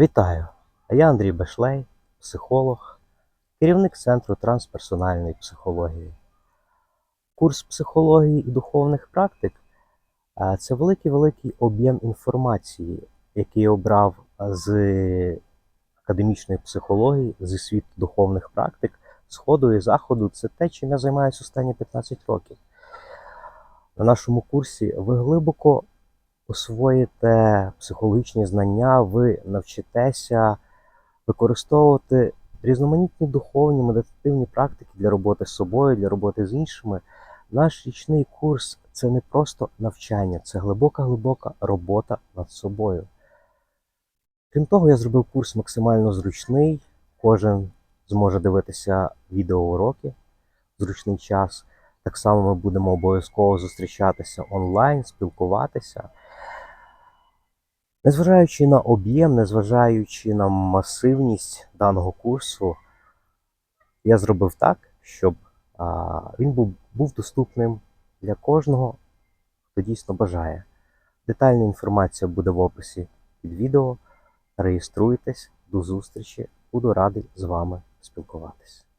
Вітаю! Я Андрій Бешлей, психолог, керівник Центру трансперсональної психології. Курс психології і духовних практик це великий-великий об'єм інформації, який обрав з академічної психології, зі світу духовних практик, сходу і заходу. Це те, чим я займаюся останні 15 років. На нашому курсі ви глибоко освоїте психологічні знання, ви навчитеся використовувати різноманітні духовні медитативні практики для роботи з собою, для роботи з іншими. Наш річний курс це не просто навчання, це глибока-глибока робота над собою. Крім того, я зробив курс максимально зручний. Кожен зможе дивитися відеоуроки в зручний час. Так само ми будемо обов'язково зустрічатися онлайн, спілкуватися. Незважаючи на об'єм, незважаючи на масивність даного курсу, я зробив так, щоб а, він був, був доступним для кожного, хто дійсно бажає. Детальна інформація буде в описі під відео. Реєструйтесь, до зустрічі, буду радий з вами спілкуватись.